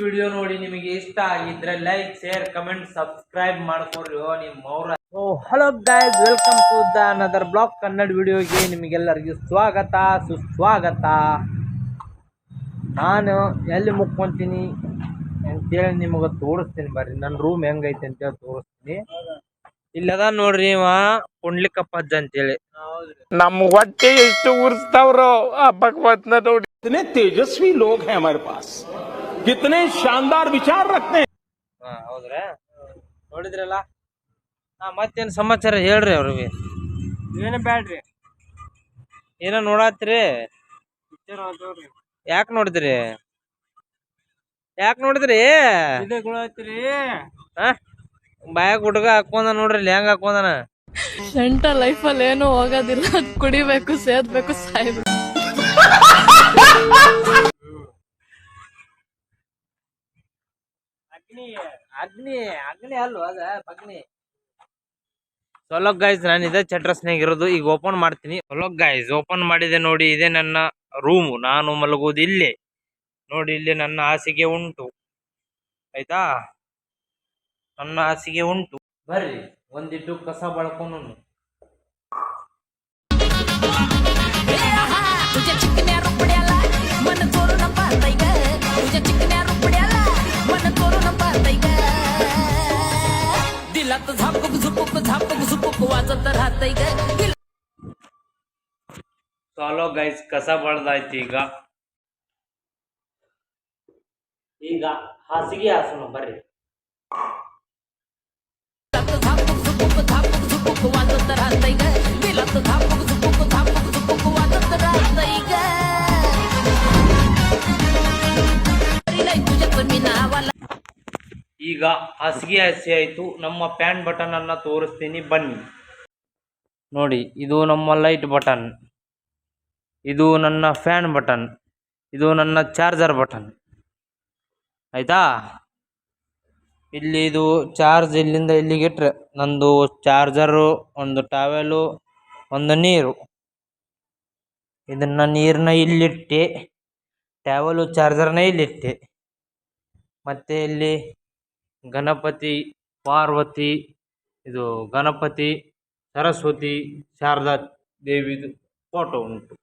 Video ನೋಡಿ ನಿಮಗೆ ಇಷ್ಟ ಆಗಿದ್ರೆ ಲೈಕ್ ಶೇರ್ ಕಮೆಂಟ್ ಸಬ್ಸ್ಕ್ರೈಬ್ ಮಾಡ್ಕೊಡ್ರಿ. ನಿಮ್ಮ ಅವರ ಓ hello guys welcome to the another block Kannada ವಿಡಿಯೋಗೆ ನಿಮಗೆಲ್ಲರಿಗೂ ಸ್ವಾಗತ ಸುಸ್ವಾಗತ. ನಾನು ಎಲ್ಲಿ ಮುಕ್ಕೊಂತೀನಿ ಅಂತೇಳಿ ನಿಮಗೆ ತೋರಿಸ್ತೀನಿ ಬರ್ರಿ. ನನ್ನ ರೂಮ್ ಹೆಂಗೈತೆ ಅಂತೇಳಿ ತೋರಿಸ್ತೀನಿ. ಇಲ್ಲದ ನೋಡ್ರಿ ಇವ ಕುಂಡ್ಲಿಕಪ್ಪ ಅಜ್ಜ ಅಂತೇಳಿ. ನಮ್ ಹೊಟ್ಟೆ ಎಷ್ಟು ಉರ್ಸ್ತಾವ್ರು ಆ ಭಗವತ್ನ ತೇಜಸ್ವಿ ಲೋಕ ಹೇಮರ್ ಪಾಸ್. कितने शानदार विचार रखते हैं ಹಾ ಹೌದ್ರಾ ನೋಡಿದ್ರಲ್ಲ ಹಾ ಮತ್ತೇನ್ ಸಮಾಚಾರ ಹೇಳ್ರಿ ಅವ್ರಿಗೆ ಏನು ಬ್ಯಾಡ್ರಿ ಏನೋ ನೋಡತ್ರಿ ಯಾಕೆ ನೋಡಿದ್ರಿ ಯಾಕೆ ನೋಡಿದ್ರಿ ಹಾ ಬಾಯಾಗ ಹುಡುಗ ಹಾಕೊಂಡ ನೋಡ್ರಿ ಇಲ್ಲಿ ಹೆಂಗ್ ಹಾಕೊಂಡನ ಶಂಟ ಲೈಫಲ್ಲಿ ಏನು ಹೋಗೋದಿಲ್ಲ ಅದ್ ಕುಡಿಬೇಕು ಸೇದ್ಬೇಕು ಸಾಯ್ಬೇಕು ಅಗ್ನಿ ಅಗ್ನಿ ಅಗ್ನಿ ಅಲ್ವ ಅದ ಅಗ್ನಿ ಸೊಲೋ ಗೈಸ್ ನಾನು ಇದೇ ಚಟ್ರಸ್ನಾಗ ಇರೋದು. ಈಗ ಓಪನ್ ಮಾಡ್ತೀನಿ. ಸೊಲೋ ಗೈಸ್ ಓಪನ್ ಮಾಡಿದೆ ನೋಡಿ ಇದೆ ನನ್ನ ರೂಮ್ ನಾನು ಮಲಗುವುದು ಇಲ್ಲೇ. ನೋಡಿ ಇಲ್ಲಿ ನನ್ನ ಹಾಸಿಗೆ ಉಂಟು. ಆಯ್ತಾ? ನನ್ನ ಹಾಸಿಗೆ ಉಂಟು. ಬರ್ರಿ ಒಂದಿಟ್ಟು ಕಸ ಬಳ್ಕೊಂಡು दिलात झापूक झुपूक झापूक झुपूक वाजत राहतय ग दिल- ಸಾಲೋ ಗೈಸ್ ಕಸ ಬಳ್ದಾಯ್ತು ಈಗ ಈಗ ಹಾಸಿಗೆ ಹಾಸೋಣ ಬರ್ರಿ ಈಗ ಹಾಸಿಗೆ ಹಸಿ ಆಯಿತು. ನಮ್ಮ ಪ್ಯಾನ್ ಬಟನನ್ನು ತೋರಿಸ್ತೀನಿ, ಬನ್ನಿ. ನೋಡಿ, ಇದು ನಮ್ಮ ಲೈಟ್ ಬಟನ್. ಇದು ನನ್ನ ಫ್ಯಾನ್ ಬಟನ್. ಇದು ನನ್ನ ಚಾರ್ಜರ್ ಬಟನ್. ಆಯಿತಾ? ಇಲ್ಲಿ ಇದು ಚಾರ್ಜ್ ಇಲ್ಲಿಂದ ಇಲ್ಲಿಗೆ ಇಟ್ರೆ ನಂದು ಚಾರ್ಜರು, ಒಂದು ಟಾವೆಲು ಒಂದು ನೀರು. ಇದನ್ನು ನೀರನ್ನ ಇಲ್ಲಿಟ್ಟೆ. ಟ್ಯಾವಲು ಚಾರ್ಜರ್ನ ಇಲ್ಲಿಟ್ಟೆ. ಮತ್ತು ಇಲ್ಲಿ ಗಣಪತಿ, ಪಾರ್ವತಿ, ಇದು ಗಣಪತಿ, ಸರಸ್ವತಿ, ಶಾರದಾ ದೇವಿದು ಫೋಟೋ ಉಂಟು.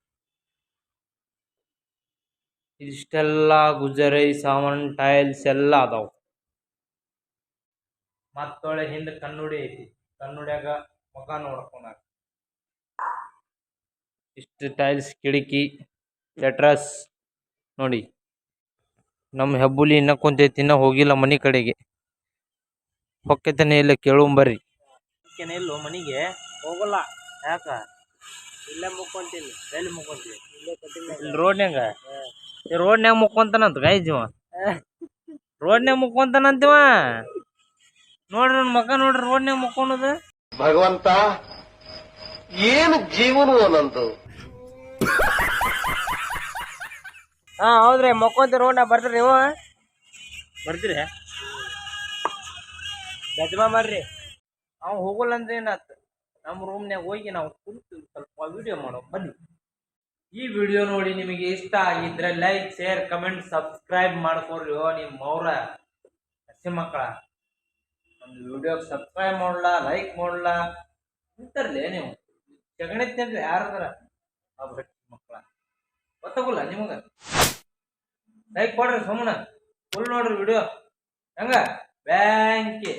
ಇಷ್ಟೆಲ್ಲ ಗುಜರೈ ಸಾಮಾನ್ ಟೈಲ್ಸ್ ಎಲ್ಲ ಅದಾವ. ಮತ್ತೊಳೆ ಹಿಂದೆ ಕಣ್ಣುಡಿ ಐತಿ. ಕಣ್ಣುಡ್ಯಾಗ ಮುಖ ನೋಡ್ಕೊಂಡ ಇಷ್ಟು ಟೈಲ್ಸ್ ಕಿಟಕಿ ಲೆಟ್ರಸ್ ನೋಡಿ. ನಮ್ಮ ಹೆಬ್ಬುಲಿ ಇನ್ನ ಕುಂತೈತಿ, ಇನ್ನ ಹೋಗಿಲ್ಲ ಮನೆ ಕಡೆಗೆ. ಹೊಕ್ಕತನೇ ಇಲ್ಲ ಕೇಳುಂಬರ್ರಿ ಇಲ್ಲೋ ಮನೆಗೆ ಹೋಗಲ್ಲ. ಯಾಕ? ಇಲ್ಲೇ ಮುಕ್ಕೊಂತೀನಿ. ಎಲ್ಲಿ ಮುಕ್ಕೊಂತೀವಿ ಇಲ್ಲಿ ರೋಡ್ನ್ಯಾಗ? ಈ ರೋಡ್ನ್ಯಾಗ ಮುಕ್ಕೊಂತಾನಂತ ಗೈಜಿವ ರೋಡ್ನ್ಯಾಗ ಮುಕ್ಕೊಂತಾನಂತಿವ? ನೋಡ್ರಿ ನನ್ನ ಮಗ ನೋಡ್ರಿ ರೋಡ್ನ್ಯಾಗ ಮುಕ್ಕೊಳೋದು ಭಗವಂತ ಏನು ಜೀವನವೋ ನಂದು. ಹಾ ಹೌದ್ರಿ. ಮಕ್ಕೊಂತ ರೋಡ್ನಾಗ ಬರ್ತೀರಿ ನೀವು? ಬರ್ತೀರಿ. ಗಜಮಾ ಮಾಡ್ರಿ. ಅವ್ ಹೋಗಲ್ಲ ಅಂದ್ರೆ ಏನಾಯ್ತು ನಮ್ಮ ರೂಮ್ನ್ಯಾಗ ಹೋಗಿ ನಾವು ಕುಂತು ಸ್ವಲ್ಪ ವಿಡಿಯೋ ಮಾಡೋ ಬನ್ನಿ. ಈ ವಿಡಿಯೋ ನೋಡಿ ನಿಮಗೆ ಇಷ್ಟ ಆಗಿದ್ರೆ ಲೈಕ್ ಶೇರ್ ಕಮೆಂಟ್ ಸಬ್ಸ್ಕ್ರೈಬ್ ಮಾಡ್ಕೊಡ್ರಿ ಓ ನಿಮ್ಮ ಮೌರ ಹಸಿ ಮಕ್ಕಳ. ಒಂದು ವಿಡಿಯೋಗೆ ಸಬ್ಸ್ಕ್ರೈಬ್ ಮಾಡ್ಲಾ ಲೈಕ್ ಮಾಡ್ಲಾ ಇಂತರ್ಲಿ ನೀವು. ಜಗಣೆ ತಿನ್ರಿ ಯಾರದ್ರ? ಅವ್ರ ಮಕ್ಕಳ. ಗೊತ್ತಾಗಲ್ಲ ನಿಮಗ? ಲೈಕ್ ಕೊಡ್ರಿ ಸುಮ್ಮನೆ ಫುಲ್ ನೋಡ್ರಿ ವಿಡಿಯೋ ಹಂಗ? ಬ್ಯಾಂಕಿ